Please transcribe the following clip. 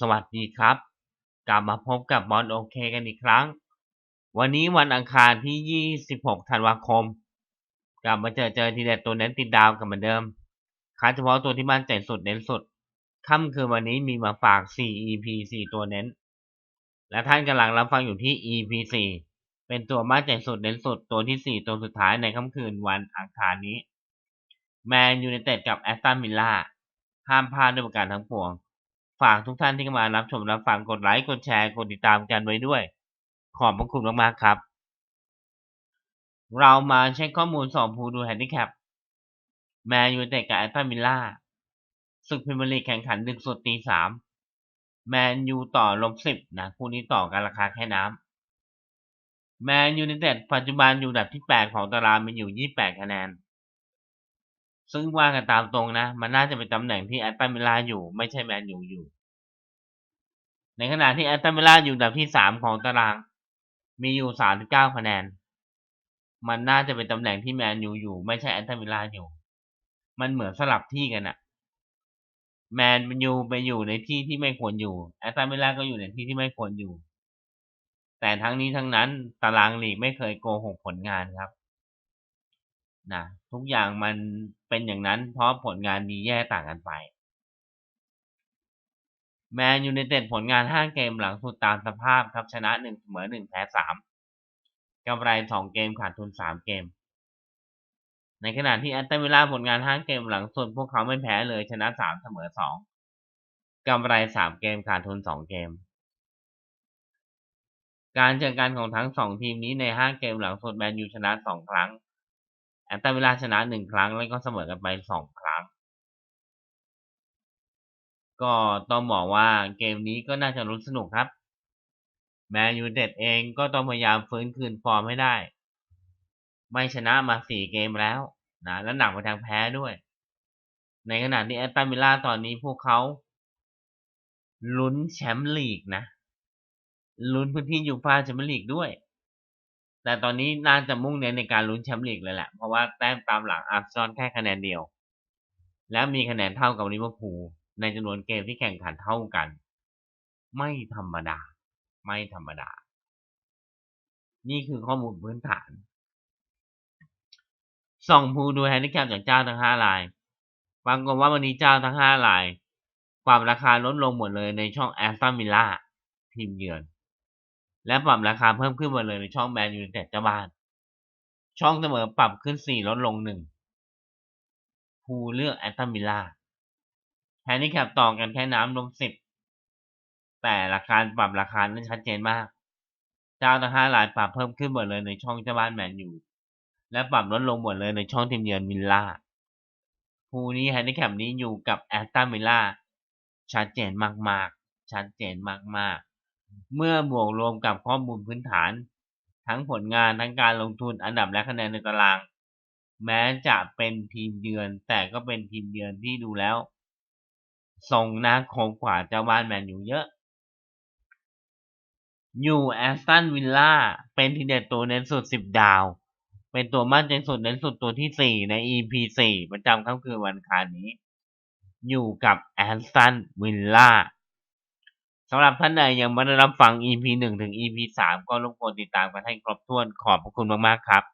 สวัสดีครับ กลับมาพบกับบอลโอเคกันอีกครั้ง วันนี้วันอังคารที่ 26 ธันวาคม กลับมาเจอเจอทีเด็ดตัวเน้นติดดาวกันเหมือนเดิมคัดเฉพาะตัวที่มั่นใจสุดเน้นสุด ค่ำคืนวันนี้มีมาฝาก 4 EP 4 ตัวเน้น และท่านกำลังรับฟังอยู่ที่ EP 4 เป็นตัวมั่นใจสุดเน้นสุดตัวที่ 4 ตัวสุดท้ายในค่ำคืนวันอังคารนี้ แมนยูไนเต็ดกับแอสตันวิลล่าห้ามพลาดด้วยประการทั้งปวง ฝากทุกท่านที่เข้ามารับชมรับฟังกดไลค์กดแชร์กดติดตามกันไว้ด้วย ขอบพระคุณมากๆครับ เรามาเช็คข้อมูลสองผู้ดูแฮนดิแคปแมนยูเต็ดกับแอสตันวิลล่าศึกพรีเมียร์ลีกแข่งขันดึกสุดตีสามแมนยูต่อลบสิบนะคู่นี้ต่อกันราคาแค่น้ำแมนยูไนเต็ดปัจจุบันอยู่อันดับที่แปดของตารางมีอยู่ยี่แปดคะแนน ซึ่งว่ากันตามตรงนะ มันน่าจะเป็นตำแหน่งที่แอตตันวิลล่าอยู่ ไม่ใช่แมนยูอยู่ ในขณะที่แอตตันวิลล่าอยู่อันดับที่สามของตาราง มีอยู่สามสิบเก้าคะแนน มันน่าจะเป็นตำแหน่งที่แมนยูอยู่ ไม่ใช่แอตตันวิลล่าอยู่ มันเหมือนสลับที่กันอะแมนยูไปอยู่ในที่ที่ไม่ควรอยู่แอตตันวิลล่าก็อยู่ในที่ที่ไม่ควรอยู่ แต่ทั้งนี้ทั้งนั้นตารางลีกไม่เคยโกหกผลงานครับ นะทุกอย่างมันเป็นอย่างนั้น เพราะผลงานดีแย่ต่างกันไปแมนยูไนเต็ดผลงาน 5 เกมหลังสุดตามสภาพครับชนะ 1 เสมอ 1 แพ้ 3กำไร 2 เกมขาดทุน 3 เกม ในขณะที่แอตเตันวิลล่าผลงาน 5 เกมหลังสุดพวกเขาไม่แพ้เลยชนะ 3 เสมอ 2กำไร 3 เกมขาดทุน 2 เกม การเจอกันของทั้ง 2 ทีมนี้ใน 5 เกมหลังสุดแมนยูชนะ 2 ครั้ง แอตตันวิลล่าชนะหนึ่งครั้งแล้วก็เสมอกันไปสองครั้ง ก็ต้องบอกว่าเกมนี้ก็น่าจะลุ้นสนุกครับแมนยูเต็ดเองก็ต้องพยายามฟื้นคืนฟอร์มให้ได้ ไม่ชนะมาสี่เกมแล้วนะและหนักไปทางแพ้ด้วย ในขณะที่แอตตันวิลล่าตอนนี้พวกเขาลุ้นแชมป์ลีกนะลุ้นพื้นที่ยูฟ่าแชมเปี้ยนลีกด้วย แต่ตอนนี้น่าจะมุ่งเน้นในการลุ้นแชมป์ลีกเลยแหละ เพราะว่าแต้มตามหลังอาร์เซนอลแค่คะแนนเดียว และมีคะแนนเท่ากับลิเวอร์พูลในจำนวนเกมที่แข่งขันเท่ากัน ไม่ธรรมดา ไม่ธรรมดา นี่คือข้อมูลพื้นฐานส่องภูดูแฮนดิแคปจากเจ้าทั้งห้ารายปรากฏว่าวันนี้เจ้าทั้งห้ารายปรับราคาลดลงหมดเลยในช่องแอสตันวิลล่าทีมเยือน และปรับราคาเพิ่มขึ้นมาเลยในช่องแมนยูเต็ดเจ้าบ้าน ช่องเสมอปรับขึ้นสี่ลดลงหนึ่งภูเลือกแอตตันวิลล่าแฮนดิแคปต่อกันแค่น้ำลมสิบแต่ราคาปรับราคานั้นชัดเจนมากเจ้าทั้งห้ารายปรับเพิ่มขึ้นหมดเลยในช่องเจ้าบ้านแมนยูและปรับลดลงหมดเลยในช่องทีมเยือนวิลล่าภูนี้แฮนดิแคปนี้อยู่กับแอตตันวิลล่าชัดเจนมากๆ ชัดเจนมากๆ เมื่อบวกรวมกับข้อมูลพื้นฐาน ทั้งผลงานทั้งการลงทุนอันดับและคะแนนในตาราง แม้จะเป็นทีมเยือน แต่ก็เป็นทีมเยือนที่ดูแล้วทรงน่าคงกว่าเจ้าบ้านแมนยูเยอะ อยู่แอสตันวิลล่าเป็นทีเด็ดตัวเน้นสุดสิบดาว เป็นตัวมั่นใจสุดเน้นสุดตัวที่สี่ใน EP สี่ประจำค่ำคืนวันคารนี้ อยู่กับแอสตันวิลล่า สำหรับท่านใดยังไม่ได้รับฟัง EP 1 ถึง EP 3 ก็รบกวนติดตามกันให้ครบถ้วน ขอบพระคุณมาก ๆ ครับ